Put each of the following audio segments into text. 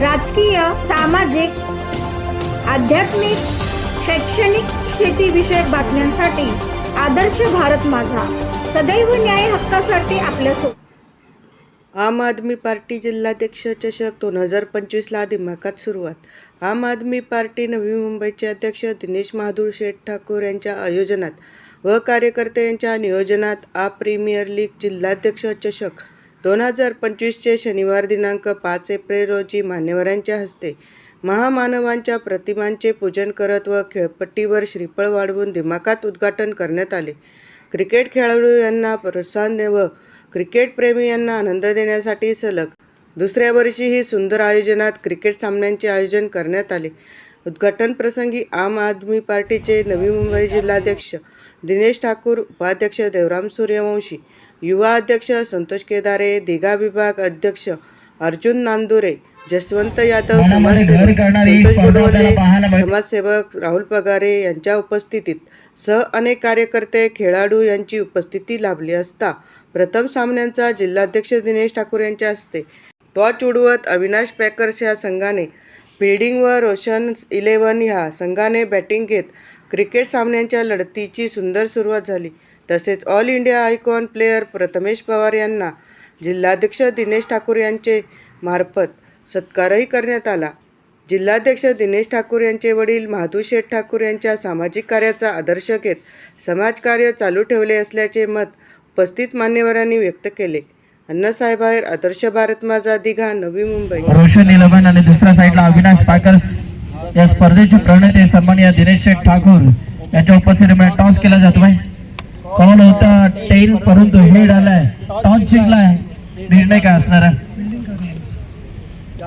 राजकीय सामाजिक आध्यात्मिक शैक्षणिक शेतीविषयक बातम्यांसाठी आदर्श भारत माझा. सदैव न्याय हक्कासाठी आपल्यासोबत आम आदमी पार्टी जिल्हाध्यक्ष चषक दोन हजार पंचवीसला दिमाखात सुरुवात. आम आदमी पार्टी नवी मुंबईचे अध्यक्ष दिनेश महादूर शेठ ठाकूर यांच्या आयोजनात व कार्यकर्ते यांच्या नियोजनात आ प्रीमियर लीग जिल्हाध्यक्ष चषक दोन हजार पंचवीसचे शनिवार दिनांक पाच एप्रिल रोजी मान्यवरांच्या हस्ते महामानवांच्या प्रतिमांचे पूजन करत व खेळपट्टीवर श्रीफळ वाढवून दिमाखात उद्घाटन करण्यात आले. क्रिकेट खेळाडू यांना प्रोत्साहन व क्रिकेटप्रेमी यांना आनंद देण्यासाठी सलग दुसऱ्या वर्षीही सुंदर आयोजनात क्रिकेट सामन्यांचे आयोजन करण्यात आले. उद्घाटन प्रसंगी आम आदमी पार्टीचे नवी मुंबई जिल्हाध्यक्ष दिनेश ठाकूर उपाध्यक्ष देवराम सूर्यवंशी युवा अध्यक्ष संतोष केदारे दिघा विभाग अध्यक्ष अर्जुन नांदुरे जसवंत यादव समाजसेवक संतोष. समाजसेवक राहुल पगारे यांच्या उपस्थितीत सह अनेक कार्यकर्ते खेळाडू यांची उपस्थिती लाभली असता प्रथम सामन्यांचा जिल्हाध्यक्ष दिनेश ठाकूर यांच्या हस्ते टॉच उडवत अविनाश पॅकर्स ह्या संघाने फिल्डिंग व रोशन इलेव्हन ह्या संघाने बॅटिंग घेत क्रिकेट सामन्यांच्या लढतीची सुंदर सुरुवात झाली तसेच all India icon player Prathamesh Pawar यांना जिल्हाध्यक्ष दिनेश ठाकूर यांचे मार्फत सत्कारही करण्यात आला. जिल्हाध्यक्ष दिनेश ठाकूर यांचे वडील महादू शेठ ठाकूर यांच्या सामाजिक कार्याचा आदर्श घेत समाजकार्य चालू ठेवले असल्याचे मत उपस्थित मान्यवरांनी व्यक्त केले. अण्णासाहेबाहेर आदर्श भारत माझा दिघा नवी मुंबई. रोशन इलेव्हन आणि दुसऱ्या साईडला अविनाश पाकर्स. या स्पर्धेचे प्रणेते सन्माननीय दिनेश शेठ ठाकूर. यांच्या उपस्थितीमुळे टॉस केला जातो कॉल होता टेल परंतु हेड आलाय. टॉस जिंकलाय. निर्णय काय असणार आहे?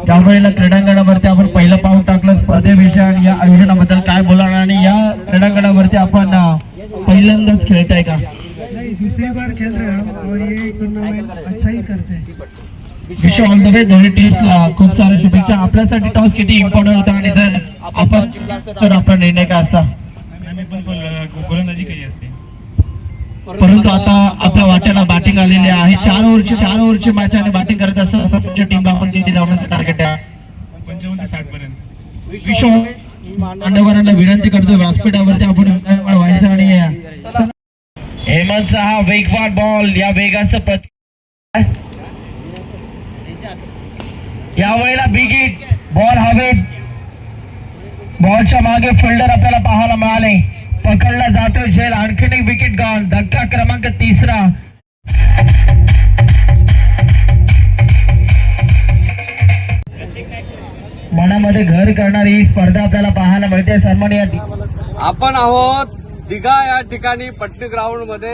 त्यावेळेला क्रीडांगणावरती आपण पहिलं पाऊल टाकलं. स्पर्धेविषयी आणि या आयोजनाबद्दल काय बोलणार आणि या क्रीडांगणावरती आपण पहिल्यांदाच खेळताय का? नहीं दूसरी बार खेल रहे हम और ये टूर्नामेंट अच्छा ही करते. विश ऑल द वे दोन्ही टीम्सला खूप साऱ्या शुभेच्छा. आपल्यासाठी टॉस किती इम्पॉर्टंट होता आणि जर आपण तर आपला निर्णय काय असता? गोलंदाजी केली असते. परंतु आता आपल्या वाट्याला बॅटिंग आलेली आहे. चार ओव्हरची चार ओव्हरची मॅच आणि बॅटिंग करत असताना समोरच्या टीमला आपण किती धावण्याचं टार्गेट आहे? पंचावन्न साठ पर्यंत. विनंती करतो व्यासपीठावरती आपण व्हायचं आणि हेमंतचा हा वेगवान बॉल या वेगाचं प्रति यावेळेला बिग बॉल हवेत बॉलच्या मागे फिल्डर आपल्याला पाहायला मिळाले. पकडला जातोय झेल. आणखीन एक विकेट गॉन धक्का क्रमांक तिसरा. मनामध्ये घर करणारी ही स्पर्धा आपल्याला पाहायला मिळते. सन्माननीय आपण आहोत दिघा या ठिकाणी पटणी ग्राउंडमध्ये.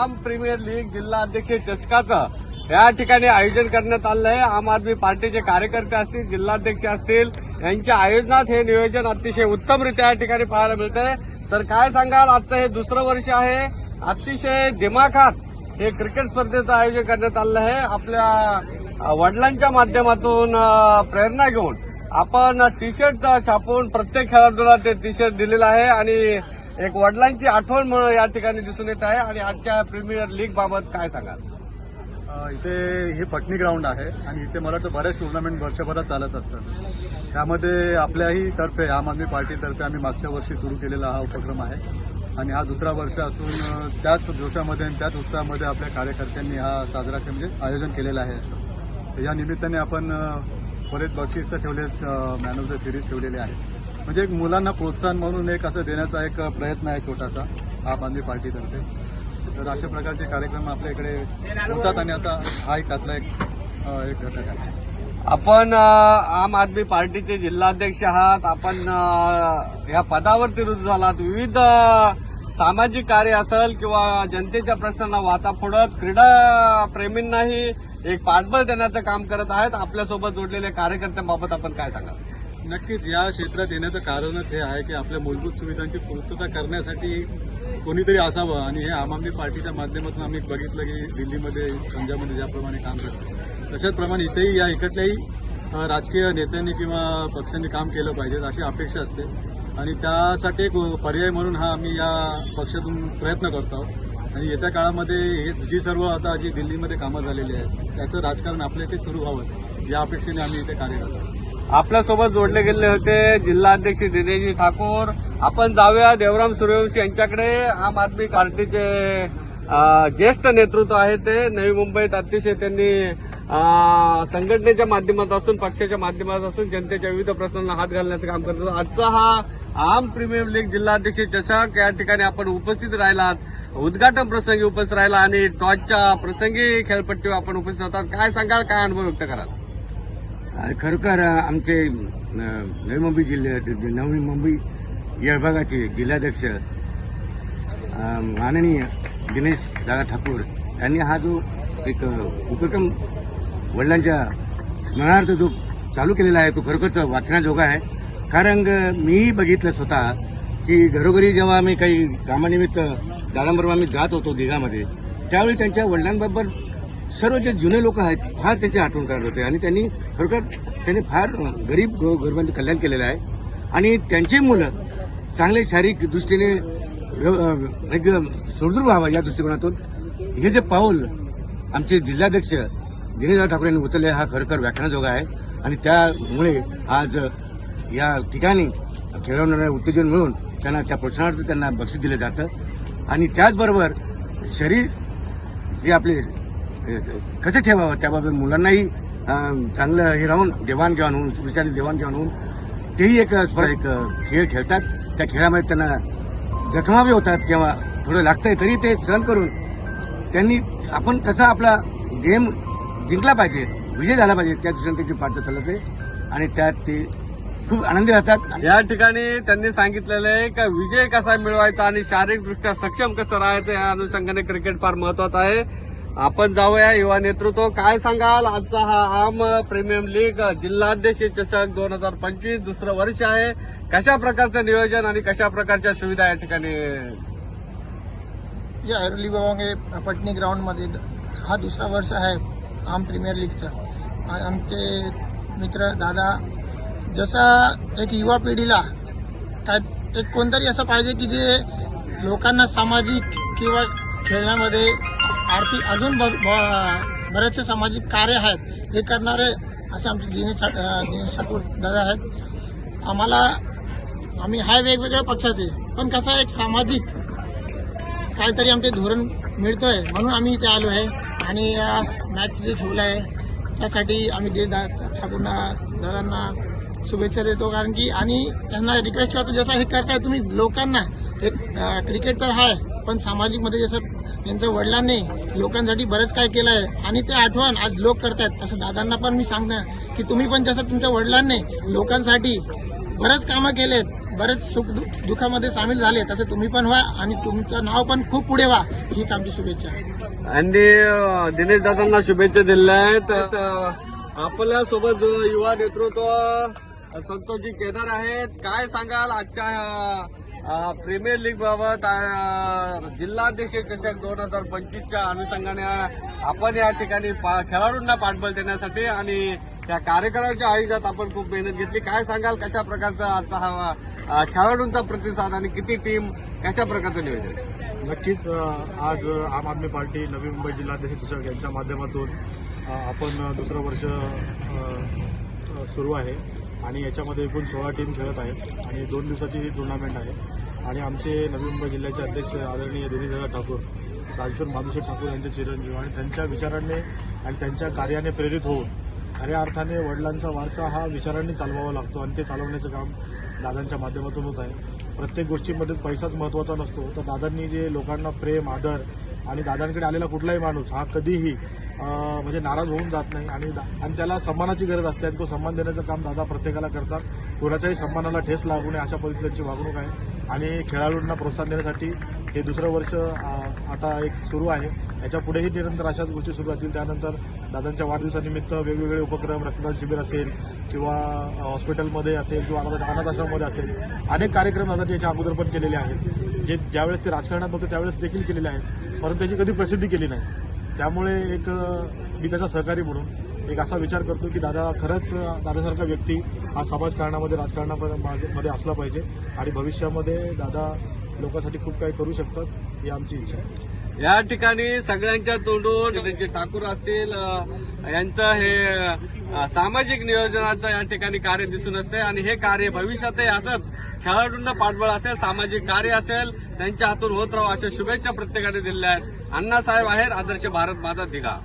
आम प्रीमियर लीग जिल्हा अध्यक्ष चषकाचं या ठिकाणी आयोजन करण्यात आलं आहे आम आदमी पार्टीचे कार्यकर्ते असतील जिल्हाध्यक्ष असतील यांच्या आयोजनात हे नियोजन अतिशय उत्तमरित्या या ठिकाणी पाहायला मिळतंय. तर काय सांगाल आजचं हे दुसरं वर्ष आहे. अतिशय दिमाखात हे क्रिकेट स्पर्धेचं आयोजन करण्यात आलं आहे. आपल्या वडिलांच्या माध्यमातून प्रेरणा घेऊन आपण टी शर्ट छापून प्रत्येक खेळाडूला ते टी शर्ट दिलेलं आहे आणि एक वडिलांची आठवण म्हणून या ठिकाणी दिसून येत आहे. आणि आजच्या प्रीमियर लीग बाबत काय सांगाल? इथे हे पटणी ग्राउंड आहे आणि इथे मला वाटतं बऱ्याच टुर्नामेंट वर्षभरात चालत असतात. त्यामध्ये आपल्याही तर्फे आम आदमी पार्टीतर्फे आम्ही मागच्या वर्षी सुरू केलेला हा उपक्रम आहे. आणि हा दुसरा वर्ष असून त्याच जोशामध्ये आणि त्याच उत्साहामध्ये आपल्या कार्यकर्त्यांनी हा साजरा के- म्हणजे आयोजन केलेलं आहे याचं. या निमित्ताने आपण बरेच बक्षीस ठेवलेच मॅन ऑफ द सिरीज ठेवलेले आहे म्हणजे एक मुलांना प्रोत्साहन म्हणून एक असं देण्याचा एक प्रयत्न आहे छोटासा आम आदमी पार्टीतर्फे तर अशा प्रकारचे कार्यक्रम आपल्या इकडे होतात आणि आता हा एक त्यातला एक घटक आहे. आपण आम आदमी पार्टीचे जिल्हाध्यक्ष आहात. आपण या पदावरती रुजू झालात. विविध सामाजिक कार्य असेल किंवा जनतेच्या प्रश्नांना वाचा फोडत क्रीडा प्रेमींनाही एक पाठबळ देण्याचं काम करत आहेत. आपल्यासोबत जोडलेल्या कार्यकर्त्यांबाबत आपण काय सांगाल? नक्कीच या क्षेत्रात येण्याचं कारणच हे आहे की आपल्या मूलभूत सुविधांची पूर्तता करण्यासाठी कोणीतरी असावं आणि हे आम आदमी पार्टीच्या माध्यमातून आम्ही बघितलं की दिल्लीमध्ये पंजाबमध्ये ज्याप्रमाणे काम करतं तशाच प्रमाणे इथेही या इकडल्याही राजकीय नेत्यांनी किंवा पक्षांनी काम केलं पाहिजे अशी अपेक्षा असते. आणि त्यासाठी एक पर्याय म्हणून हा आम्ही या पक्षातून प्रयत्न करतो आहोत. आणि येत्या काळामध्ये हे जी सर्व आता जी दिल्लीमध्ये कामं झालेली आहेत त्याचं राजकारण आपल्या इथे सुरू व्हावं या अपेक्षेने आम्ही इथे कार्य करतो आपल्यासोबत जोडले गेले होते जिल्हाध्यक्ष दिनेशजी ठाकूर. आपण जाऊया देवराम सूर्यवंशी यांच्याकडे. आम आदमी पार्टीचे ज्येष्ठ नेतृत्व आहे ते. नवी मुंबईत अतिशय त्यांनी संघटनेच्या माध्यमातून पक्षाच्या माध्यमातून जनतेच्या विविध प्रश्नांना हात घालण्याचं काम करतात आजचा हा आम प्रीमियम लीग जिल्हाध्यक्ष चषक. या ठिकाणी आपण उपस्थित राहिलात. उद्घाटन प्रसंगी उपस्थित राहिला आणि टॉसच्या प्रसंगी खेळपट्टीवर आपण उपस्थित होतात. काय सांगाल? काय अनुभव व्यक्त कराल? खरोखर आमचे नवी मुंबई जिल्ह्यात नवी मुंबई या विभागाचे जिल्हाध्यक्ष माननीय दिनेश दादा ठाकूर यांनी हा जो एक उपक्रम वडिलांच्या स्मरणार्थ जो चालू केलेला आहे तो खरोखरच वाचण्याजोगा आहे. कारण मी मीही बघितलं स्वतः की घरोघरी जेव्हा आम्ही काही कामानिमित्त दादांबरोबर आम्ही जात होतो दिघामध्ये त्यावेळी त्यांच्या वडिलांबरोबर सर्व जे जुने लोक आहेत फार त्यांची आठवण करत होते. आणि त्यांनी खरोखर त्यांनी फार गरीब गरिबांचं कल्याण केलेलं आहे. आणि त्यांची मुलं चांगले शारीरिक दृष्टीने व्यव- एक सुदृढ व्हावं या दृष्टिकोनातून हे जे पाऊल आमचे जिल्हाध्यक्ष दिनेशराव ठाकरे यांनी उचलले हा खरोखर व्याख्यानाजोगा आहे. आणि त्यामुळे आज या ठिकाणी खेळवणाऱ्या उत्तेजन मिळून त्यांना त्या प्रोत्साहनार्थ त्यांना बक्षीस दिलं जातं. आणि त्याचबरोबर शरीर जे आपले कसं ठेवावं? त्याबाबत मुलांनाही चांगलं हे राहून देवाणघेवाण होऊन विचारी देवाणघेवाण होऊन तेही एक एक खेळ खेळतात. त्या खेळामध्ये त्यांना जखमा बी होतात किंवा थोडं लागतंय तरी ते सहन करून त्यांनी आपण कसा आपला गेम जिंकला पाहिजे विजय झाला पाहिजे त्या दिवशी त्याची पाठ चालत आणि त्यात ते खूप आनंदी राहतात. या ठिकाणी त्यांनी सांगितलेलं आहे का विजय कसा मिळवायचा आणि शारीरिकदृष्ट्या सक्षम कसं राहायचं या अनुषंगाने क्रिकेट फार महत्वाचं आहे. आपण जाऊया युवा नेतृत्व. काय सांगाल? आजचा हा आम प्रीमियम लीग जिल्हाध्यक्ष चषक दोन हजार पंचवीस दुसरं वर्ष आहे. कशा प्रकारचं नियोजन आणि कशा प्रकारच्या सुविधा या ठिकाणी? या ऐरोली बाबांगे पटणी ग्राउंडमध्ये हा दुसरा वर्ष आहे आम प्रीमियर लीगचा. आमचे मित्र दादा जसा एक युवा पिढीला काय एक कोणतरी असं पाहिजे की जे लोकांना सामाजिक किंवा खेळण्यामध्ये आरती अजून ब- ब- बरेचसे सामाजिक कार्य आहेत. हे करणारे असे आमचे दिनेश दिनेश ठाकूर दादा आहेत. आम्हाला आम्ही हाय वेगवेगळ्या पक्षाचे. पण कसं एक सामाजिक काहीतरी आमचे धोरण मिळतोय म्हणून आम्ही इथे आलो आहे. आणि या मॅच जे ठेवलं आहे त्यासाठी आम्ही जे दा ठाकूरना दादांना शुभेच्छा देतो. कारण की आणि त्यांना रिक्वेस्ट करतो जसं हे करताय तुम्ही लोकांना. हे क्रिकेट तर आहे पण सामाजिकमध्ये जसं त्यांच्या वडिलांनी लोकांसाठी बरंच काय केलं आहे आणि ते आठवण आज लोक करतायत. तसं दादांना पण मी सांगणार की तुम्ही पण जसं तुमच्या वडिलांनी लोकांसाठी बरेच कामं केलेत बरेच सुख दुःखामध्ये सामील झाले तसं तुम्ही पण व्हा आणि तुमचं नाव पण खूप पुढे व्हा. हीच आमची शुभेच्छा. आहे आणि दिनेश दादांना शुभेच्छा दिल्या आहेत. आपल्यासोबत जो युवा नेतृत्व संतोषजी केदार आहेत. काय सांगाल आजच्या प्रीमियर लीग बाबत? जिल्हाध्यक्ष चषक दोन हजार पंचवीसच्या अनुषंगाने आपण या ठिकाणी पा- खेळाडूंना पाठबळ देण्यासाठी आणि त्या कार्यक्रमाच्या आयोजनात आपण खूप मेहनत घेतली. काय सांगाल कशा प्रकारचा आजचा हा खेळाडूंचा प्रतिसाद आणि किती टीम कशा प्रकारचं नियोजन? नक्कीच आज आम आदमी पार्टी नवी मुंबई जिल्हाध्यक्ष चषक यांच्या माध्यमातून आपण दुसरं वर्ष सुरू आहे. आणि याच्यामध्ये एकूण सोळा टीम खेळत आहेत आणि दोन दिवसाची ही टुर्नामेंट आहे. आणि आमचे नवी मुंबई जिल्ह्याचे अध्यक्ष आदरणीय दिनेशदादा ठाकूर राजेश्वर माधुशी ठाकूर यांचे चिरंजीव आणि त्यांच्या विचारांनी आणि त्यांच्या कार्याने प्रेरित होऊन खऱ्या अर्थाने वडिलांचा वारसा हा विचारांनी चालवावा लागतो आणि ते चालवण्याचं काम दादांच्या माध्यमातून होत आहे. प्रत्येक गोष्टीमध्ये पैसाच महत्त्वाचा नसतो. तर दादांनी जे लोकांना प्रेम आदर आणि दादांकडे आलेला कुठलाही माणूस हा कधीही म्हणजे नाराज होऊन जात नाही. आणि दा- आणि त्याला सन्मानाची गरज असते आणि तो सन्मान देण्याचं काम दादा प्रत्येकाला करतात. कोणाच्याही सन्मानाला ठेस लागू नये अशा पद्धतीची वागणूक आहे. आणि खेळाडूंना प्रोत्साहन देण्यासाठी हे दुसरं वर्ष आता एक सुरू आहे. याच्या पुढेही निरंतर अशाच गोष्टी सुरू राहतील त्यानंतर दादांच्या वाढदिवसानिमित्त वेगवेगळे उपक्रम रक्तदान शिबिर असेल किंवा हॉस्पिटलमध्ये असेल किंवा अनाथ असेल. अनेक कार्यक्रम दादांनी याच्या अगोदर पण केलेले आहेत. जे ज्यावेळेस ते राजकारणात होते त्यावेळेस देखील केलेले आहेत. परंतु त्याची कधी प्रसिद्धी केली नाही. त्यामुळे एक मी त्याचा सहकारी म्हणून एक असा विचार करतो की दादा खरंच दादासारखा व्यक्ती हा समाजकारणामध्ये राजकारणामध्ये असला पाहिजे आणि भविष्यामध्ये दादा लोकांसाठी खूप काही करू शकतात ही आमची इच्छा आहे. या ठिकाणी सगळ्यांच्या तोंडून जे ठाकूर असतील यांचं हे सामाजिक नियोजनाचं या ठिकाणी कार्य दिसून असते आणि हे कार्य भविष्यातही असंच खेळाडूंना पाठबळ असेल सामाजिक कार्य असेल त्यांच्या हातून होत राहू अशा शुभेच्छा प्रत्येकाने दिल्या आहेत. अण्णासाहेब आहेर आदर्श भारत माझा दिघा.